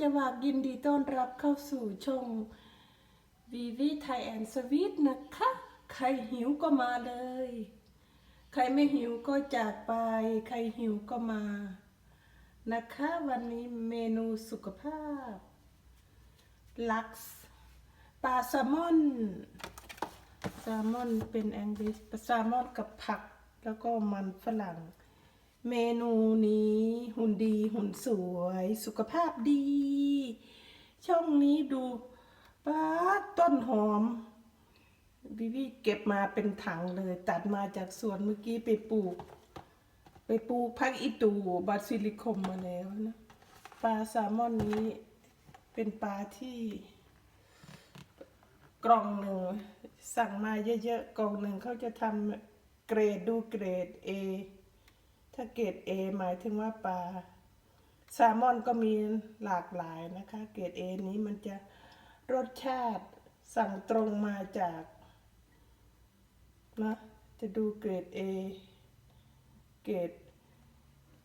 จะวากยินดีต้อนรับเข้าสู่ช่องวีวีไทยแอนด์สวีทนะคะ ใครหิวก็มาเลย ใครไม่หิวก็จากไป ใครหิวก็มา นะคะ วันนี้เมนูสุขภาพ ลักซ์ปลาแซลมอนแซลมอนเป็นแองกิสแซลมอนกับผัก แล้วก็มันฝรั่ง เมนูนี้หุ่นดีหุ่นสวย สุขภาพดี ช่องนี้ดูป้าต้นหอมบิบี้เก็บมาเป็นถังเลย ตัดมาจากสวนเมื่อกี้ไปปลูก ไปปลูกพักอีตูบาซิลิคมมาแล้วนะปลาแซลมอนนี้เป็นปลาที่กล่องหนึ่งสั่งมาเยอะๆกล่องหนึ่งเขาจะทำเกรดดูเกรด A ถ้าเกรด A หมายถึงว่าปลาแซลมอนก็มีหลากหลายนะคะ เกรด A นี้มันจะรสชาติสั่งตรงมาจากนะจะดูเกรด A เกรด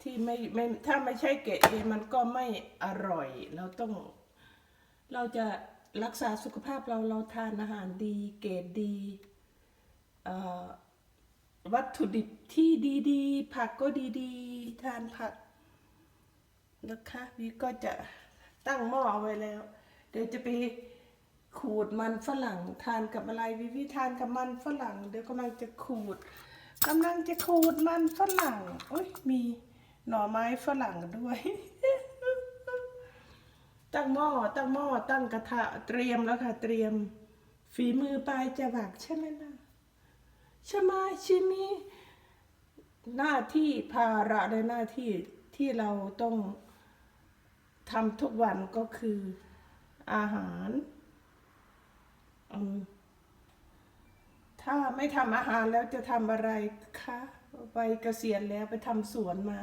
ที่ไม่ไม่ถ้าไม่ใช่เกรด A มันก็ไม่อร่อย เราต้อง เราจะรักษาสุขภาพเราเราทานอาหารดี เกรดดีเอ่อ วัตถุดิบที่ดีๆ ผักก็ดีๆ ทานผักนะคะวีก็จะตั้งหม้อเอาไว้แล้ว เดี๋ยวจะไปขูดมันฝรั่งทานกับอะไรวิวิทานกับมันฝรั่ง เดี๋ยวกำลังจะขูดกำลังจะขูดมันฝรั่งโอ้ยมีหน่อไม้ฝรั่งด้วย ตั้งหม้อตั้งหม้อตั้งกระทะเตรียมแล้วค่ะ เตรียม ฝีมือปลายจะหวักใช่ไหมล่ะ ช่ไหมชิมีหน้าที่ภาระในหน้าที่ที่เราต้องทำทุกวันก็คืออาหาร ถ้าไม่ทำอาหารแล้วจะทำอะไรคะไปเกษียณแล้วไปทำสวนมา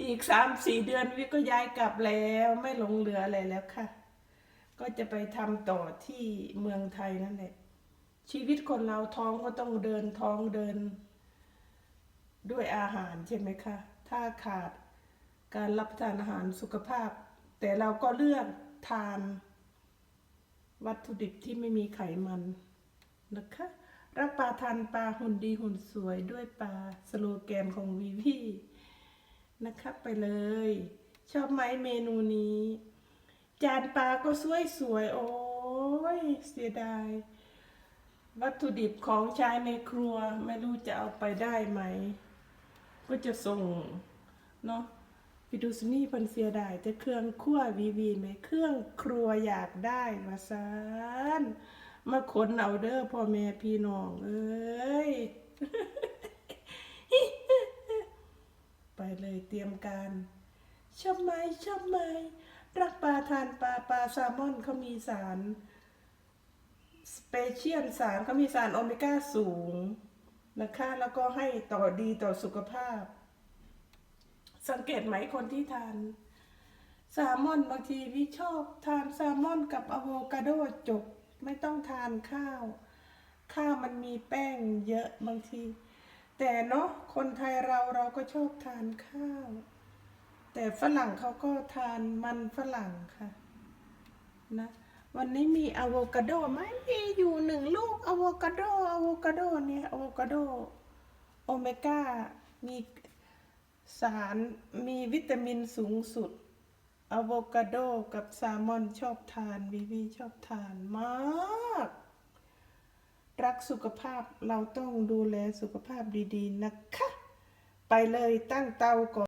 อีกสามสี่เดือนวิก็ย้ายกลับแล้วไม่หลงเหลืออะไรแล้วค่ะ ก็จะไปทำต่อที่เมืองไทยนั่นแหละ ชีวิตคนเราท้องก็ต้องเดินท้องเดิน ด้วยอาหารใช่ไหมคะ ถ้าขาดการรับประทานอาหารสุขภาพ แต่เราก็เลือกทาน วัตถุดิบที่ไม่มีไขมันนะคะ รักปลาทานปลาหุ่นดีหุ่นสวยด้วยปลาสโลแกนของวีวีนะครับไปเลย ชอบไหมเมนูนี้ จานปลาก็สวยสวยโอ้ยเสียดาย วัตถุดิบของใช้ในครัวไม่รู้จะเอาไปได้ไหม ก็จะส่งเนาะวิดูสนี่พันเสียดายแต่เครื่องคั่ววีวีไหมเครื่องครัวอยากได้มาซานมาขนเอาเด้อพ่อแม่พี่น้องเอ้ยไปเลยเตรียมการชอบไหมชอบไหมรักปลาทานปลาปลาแซลมอนเขามีสาร สเปเชียลสารเขามีสารโอเมก้าสูงนะคะ แล้วก็ให้ต่อดีต่อสุขภาพ สังเกตไหมคนที่ทานแซลมอนบางทีวิชอบทานแซลมอนกับอะโวคาโดจบไม่ต้องทานข้าว ข้าวมันมีแป้งเยอะบางที แต่เนาะคนไทยเราเราก็ชอบทานข้าว แต่ฝรั่งเขาก็ทานมันฝรั่งค่ะนะ วันนี้มีอะโวคาโดไหมมีอยู่หนึ่งลูกอะโวคาโดอะโวคาโดเนี่ยอะโวคาโดโอเมก้ามีสารมีวิตามินสูงสุดอะโวคาโดกับแซลมอนชอบทานวิวีชอบทานมาก รักสุขภาพเราต้องดูแลสุขภาพดีๆนะคะ ไปเลยตั้งเตาก่อน